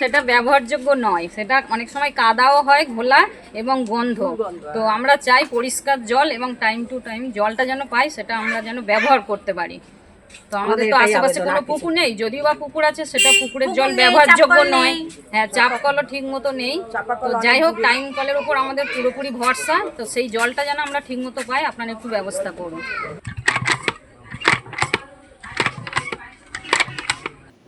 সেটা ব্যবহারযোগ্য নয়। সেটা অনেক সময় কাদাও হয় ঘোলা এবং গন্ধ। তো আমরা চাই পরিষ্কার জল এবং টাইম টু টাইম জলটা যেন পাই সেটা আমরা যেন ব্যবহার করতে পারি। তো আমাদের তো আশেপাশে কোনো পুকুর নেই। যদিও বা পুকুর আছে সেটা পুকুরের জল ব্যবহারযোগ্য নয়। হ্যাঁ চাপ কলও ঠিক মতো নেই তো যাই হোক টাইম কলের উপর আমাদের পুরোপুরি ভরসা। তো সেই জলটা যেন আমরা ঠিক মতো পাই আপনারা একটু ব্যবস্থা করুন।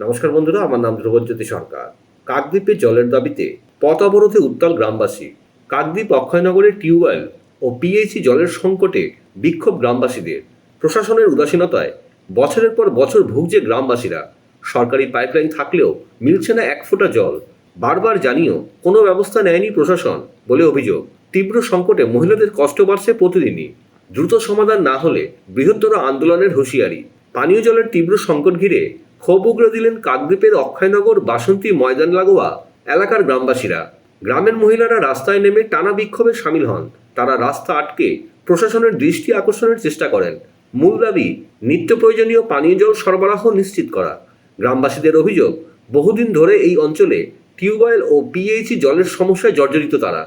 নমস্কার বন্ধুরা আমার নাম ধ্রুবজ্যোতি সরকার। কাকদ্বীপে জলের দাবিতে পথ অবরোধে উত্তাল গ্রামবাসী। কাকদ্বীপ অক্ষয়নগরের টিউবওয়েল ও পিএইচি জলের সংকটে বিক্ষোভ গ্রামবাসীদের। প্রশাসনের উদাসীনতায় বছরের পর বছর ভুগছে গ্রামবাসীরা। সরকারি পাইপলাইন থাকলেও মিলছে না এক ফোঁটা জল। বারবার জানিয়েও কোনো ব্যবস্থা নেয়নি প্রশাসন বলে অভিযোগ। তীব্র সংকটে মহিলাদের কষ্ট বাড়ছে প্রতিদিনই। দ্রুত সমাধান না হলে বৃহত্তর আন্দোলনের হুঁশিয়ারি। পানীয় জলের তীব্র সংকট ঘিরে ক্ষোভ উগড়ে দিলেন কাকদ্বীপের অক্ষয়নগর বাসন্তী ময়দান লাগোয়া এলাকার গ্রামবাসীরা। গ্রামের মহিলারা রাস্তায় নেমে টানা বিক্ষোভে সামিল হন। তারা রাস্তা আটকে প্রশাসনের দৃষ্টি আকর্ষণের চেষ্টা করেন। মূল দাবি, নিত্য প্রয়োজনীয় পানীয় জল সরবরাহ নিশ্চিত করা। গ্রামবাসীদের অভিযোগ, বহুদিন ধরে এই অঞ্চলে টিউবওয়েল ও পিএইচি জলের সমস্যায় জর্জরিত তারা।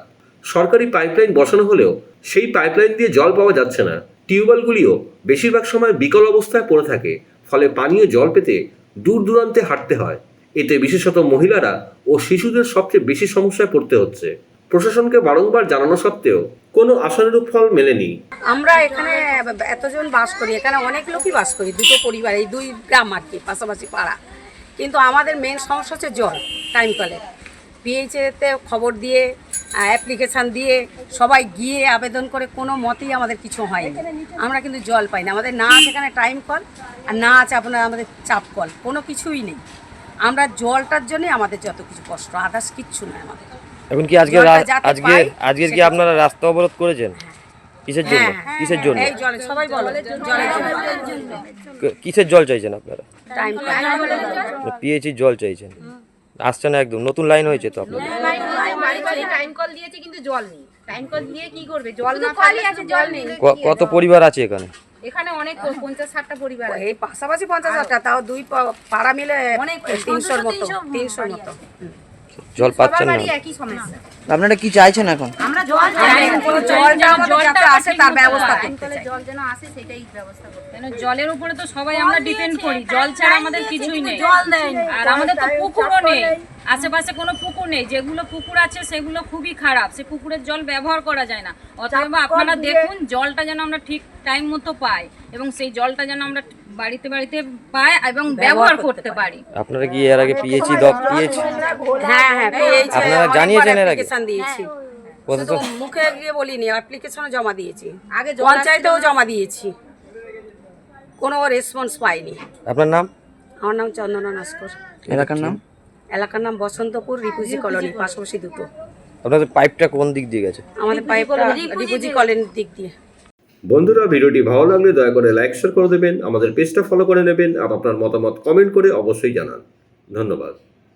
সরকারি পাইপলাইন বসানো হলেও সেই পাইপলাইন দিয়ে জল পাওয়া যাচ্ছে না। টিউবওয়েলগুলিও বেশিরভাগ সময় বিকল অবস্থায় পড়ে থাকে, ফলে পানীয় জল পেতে দূর দূরান্তে হাঁটতে হয়। এতে বিশেষত মহিলারা ও শিশুদের সবচেয়ে বেশি সমস্যায় পড়তে হচ্ছে। প্রশাসনকে বারংবার জানানো সত্ত্বেও কোনো আশানুরূপ ফল মেলেনি। আমরা এখানে এতজন বাস করি, এখানে অনেক লোকই বাস করি, দুটো পরিবার, এই দুই গ্রাম আর কি, পাশাপাশি পাড়া। কিন্তু আমাদের মেন সমস্যা হচ্ছে জল টাইম কলে পিএইচেতে খবর দিয়ে অ্যাপ্লিকেশান দিয়ে সবাই গিয়ে আবেদন করে কোনো মতেই আমাদের কিছু হয়নি। আমরা কিন্তু জল পাই না আমাদের না আছে এখানে টাইম কল আর না আছে আপনার আমাদের চাপ কল কোনো কিছুই নেই। আমরা জলটার জন্যই আমাদের যত কিছু কষ্ট আদার্স কিচ্ছু নয় আমাদের। এখন কি আজকে আজকে আজকে কি আপনারা রাস্তা অবরোধ করেছেন? কিসের জন্য? হ্যাঁ, কিসের জন্য? সবাই বলো জন্য। কিসের জল চাইছেন আপনারা? টাইম পিএইচি জল চাইছেন। আসছে না একদম নতুন লাইন হয়েছে তো আপনাদের। বাড়ি বাড়ি টাইম কল দিয়েছে কিন্তু জল নেই। টাইম কল দিয়ে কি করবে? জল না থাকলে তো জল নেই। কত পরিবার আছে এখানে? এখানে অনেক পঞ্চাশ ষাটটা পরিবার এই পাশাপাশি পঞ্চাশ টাকা তাও দুই পাড়া মিলে তিনশোর মতো তিনশোর মতো। জল পাচ্ছেন না। আপনারা কি চাইছেন এখন? আমরা জল জলটা আসে তার ব্যবস্থা করতে জল যেন আসে সেটাই ব্যবস্থা করতে কেন জলের উপরে তো সবাই আমরা ডিপেন্ড করি। জল ছাড়া আমাদের কিছুই নেই। আর আমাদের তো পুকুরও নেই। আশেপাশে কোনো পুকুর নেই যেগুলো পুকুর আছে সেগুলো খুবই খারাপ সে পুকুরের জল ব্যবহার করা যায় না। অতএব আপনারা দেখুন জলটা যেন আমরা ঠিক টাইম মতো পাই এবং সেই জলটা যেন আমরা বাড়িতে বাড়িতে পাই এবং ব্যবহার করতে পারি। আপনারা কি এর আগে পিএইচি দ পিএইচি হ্যাঁ হ্যাঁ পেয়েছি আপনারা জানিয়েছেন এর আগে? দিয়েছি। শুধু মুখে গিয়ে বলিনি অ্যাপ্লিকেশনও জমা দিয়েছি। আগে জল পঞ্চায়েতেও জমা দিয়েছি। কোনো রেসপন্স পাইনি। আপনার নাম? আমার নাম চন্দনা নস্কর। এলাকার নাম? এলাকার নাম বসন্তপুর রিপুজি কলোনি পাশাপাশি দুটো। আপনাদের পাইপটা কোন দিক দিয়ে গেছে? আমাদের পাইপটা রিপুজি কলোনির দিক দিয়ে। বন্ধুরা ভিডিওটি ভালো লাগলে দয়া করে লাইক শেয়ার করে দেবেন। আমাদের পেজটা ফলো করে নেবেন আর আপনার মতামত কমেন্ট করে অবশ্যই জানান। ধন্যবাদ।